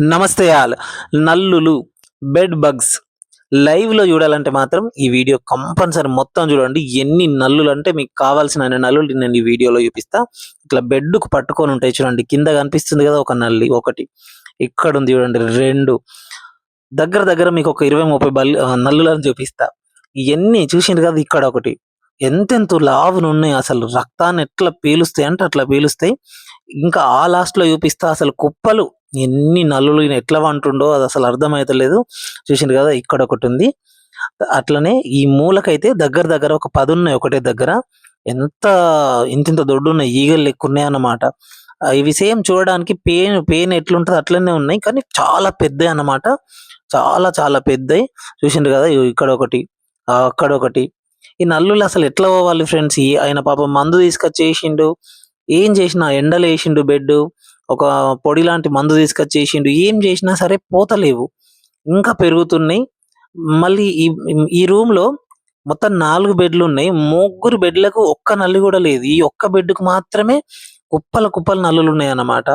నమస్తే all. నల్లులు bed bugs లైవ్లో చూడాలంటే మాత్రం ఈ వీడియో కంపల్సరీ మొత్తం చూడండి. ఎన్ని నల్లులు అంటే మీకు కావాల్సిన నల్లులు నేను ఈ వీడియోలో చూపిస్తా. ఇట్లా బెడ్కు పట్టుకొని ఉంటాయి చూడండి. కింద కనిపిస్తుంది కదా ఒక నల్లి ఒకటి. ఇక్కడ ఉంది చూడండి రెండు. దగ్గర దగ్గర మీకు ఒక ఇరవై ముప్పై బల్లి నల్లులను చూపిస్తా. ఇవన్నీ చూసిండ్రు కదా ఇక్కడ ఒకటి. ఎంతెంత లావులు ఉన్నాయి అసలు? రక్తాన్ని ఎట్లా పీలుస్తాయి అంటే అట్లా పీలుస్తాయి. ఇంకా ఆ లాస్ట్లో చూపిస్తా అసలు కుప్పలు. ఎన్ని నల్లులు ఎట్లా వంటుండో అది అసలు అర్థమవుతలేదు చూసిండు కదా ఇక్కడ ఒకటి ఉంది. అట్లనే ఈ మూలకైతే దగ్గర దగ్గర ఒక పది ఉన్నాయి ఒకటే దగ్గర. ఎంత ఇంతింత దొడ్డున్న దొడ్డు ఉన్నాయి ఈగలు ఎక్కున్నాయి అన్నమాట. ఇవి సేమ్ చూడడానికి పెయిన్ పెయిన్ ఎట్లుంటుంది అట్లనే ఉన్నాయి. కానీ చాలా పెద్దవి అన్నమాట. చాలా చాలా పెద్దవి చూసిండు కదా ఇక్కడ ఒకటి అక్కడ ఒకటి. ఈ నల్లులు అసలు ఎట్లా పోవాలి ఫ్రెండ్స్ ఆయన పాపం మందు తీసుకొచ్చేసిండు. ఏం చేసినా ఎండలు వేసిండు బెడ్ ఒక పొడి లాంటి మందు తీసుకొచ్చేసిండు. ఏం చేసినా సరే పోతలేవు. ఇంకా పెరుగుతున్నాయి. మళ్ళీ ఈ ఈ రూమ్లో మొత్తం నాలుగు బెడ్లు ఉన్నాయి. ముగ్గురు బెడ్లకు ఒక్క నల్లి కూడా లేదు. ఈ ఒక్క బెడ్కు మాత్రమే కుప్పల కుప్పల నల్లులు ఉన్నాయి అన్నమాట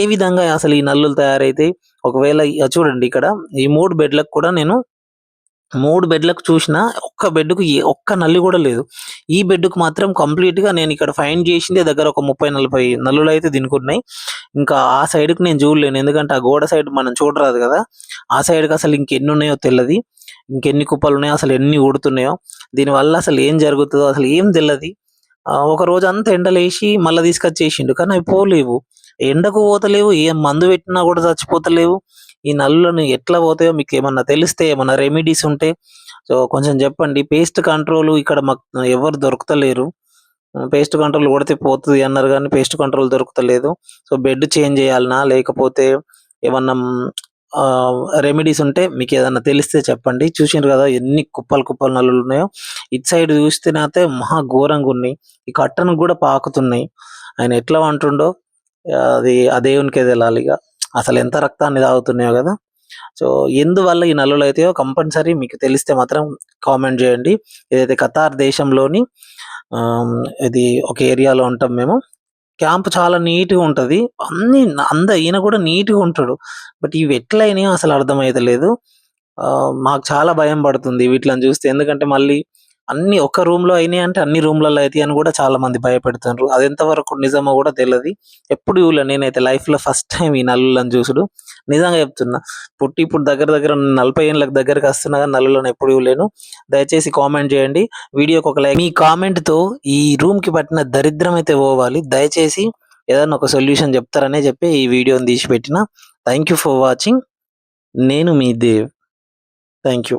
ఏ విధంగా అసలు ఈ నల్లులు తయారైతే ఒకవేళ చూడండి ఇక్కడ. ఈ మూడు బెడ్లకు కూడా నేను మూడు బెడ్లకు చూసిన ఒక్క బెడ్కు ఏ ఒక్క నల్లి కూడా లేదు. ఈ బెడ్కు మాత్రం కంప్లీట్గా నేను ఇక్కడ ఫైండ్ చేసిందే దగ్గర ఒక ముప్పై నలభై నల్లులు అయితే దినుకుంటున్నాయి ఇంకా ఆ సైడ్కి నేను చూడలేను. ఎందుకంటే ఆ గోడ సైడ్ మనం చూడరాదు కదా. ఆ సైడ్కి అసలు ఇంకెన్ని ఉన్నాయో తెలియదు ఇంకెన్ని కుప్పలు ఉన్నాయో అసలు ఎన్ని ఊడుతున్నాయో. దీనివల్ల అసలు ఏం జరుగుతుందో అసలు ఏం తెలియదు ఒక రోజు అంతా ఎండలేసి మళ్ళీ తీసుకొచ్చేసిండు. కానీ అవి పోలేవు. ఎండకు పోతలేవు. ఏం మందు పెట్టినా కూడా చచ్చిపోతలేవు. ఈ నల్లులను ఎట్లా పోతాయో మీకు ఏమన్నా తెలిస్తే ఏమన్నా రెమెడీస్ ఉంటే సో కొంచెం చెప్పండి. పేస్ట్ కంట్రోల్ ఇక్కడ మాకు ఎవరు దొరుకుతలేరు. పేస్ట్ కంట్రోల్ కొడితే పోతుంది అన్నారు కానీ పేస్ట్ కంట్రోల్ దొరుకుతలేదు. సో బెడ్ చేంజ్ చేయాలనా? లేకపోతే ఏమన్నా రెమెడీస్ ఉంటే మీకు ఏదన్నా తెలిస్తే చెప్పండి. చూసిండ్రు కదా ఎన్ని కుప్పలు కుప్పలు నల్లులు ఉన్నాయో. ఇటు సైడ్ చూస్తేనైతే మహా ఘోరంగా ఉన్నాయి. ఈ కట్టను కూడా పాకుతున్నాయి. ఆయన ఎట్లా అంటుండో అది ఆ దేవునికే తెలియాలి ఇక. అసలు ఎంత రక్తాన్ని తాగుతున్నాయో కదా. సో ఎందువల్ల ఈ నల్లులు అయితే కంపల్సరీ మీకు తెలిస్తే మాత్రం కామెంట్ చేయండి. ఏదైతే ఖతార్ దేశంలోని ఇది ఒక ఏరియాలో ఉంటాం మేము క్యాంప్ చాలా నీట్గా ఉంటుంది. అన్ని అంద ఈయన కూడా నీట్గా ఉంటాడు. బట్ ఇవి ఎట్లయినాయో అసలు అర్థమైతలేదు లేదు మాకు చాలా భయం పడుతుంది వీటిని చూస్తే. ఎందుకంటే మళ్ళీ అన్ని ఒక రూమ్లో అయినాయి అంటే అన్ని రూమ్లలో అయితే అని కూడా చాలా మంది భయపెడుతున్నారు అది ఎంతవరకు నిజమో కూడా తెలియదు ఎప్పుడు ఇవ్వలే నేనైతే లైఫ్లో ఫస్ట్ టైం ఈ నల్లులను చూసుడు. నిజంగా చెప్తున్నా పుట్టి ఇప్పుడు దగ్గర దగ్గర నలభై ఏళ్ళకి దగ్గరకు వస్తున్నా కానీ నల్లులను ఎప్పుడు ఇవ్వలేను దయచేసి కామెంట్ చేయండి. వీడియోకి ఒక లైక్ మీ కామెంట్తో ఈ రూమ్కి పట్టిన దరిద్రం అయితే పోవాలి. దయచేసి ఏదైనా ఒక సొల్యూషన్ చెప్తారనే చెప్పి ఈ వీడియోని తీసి పెట్టిన థ్యాంక్ యూ ఫర్ వాచింగ్. నేను మీ దేవ్. Thank you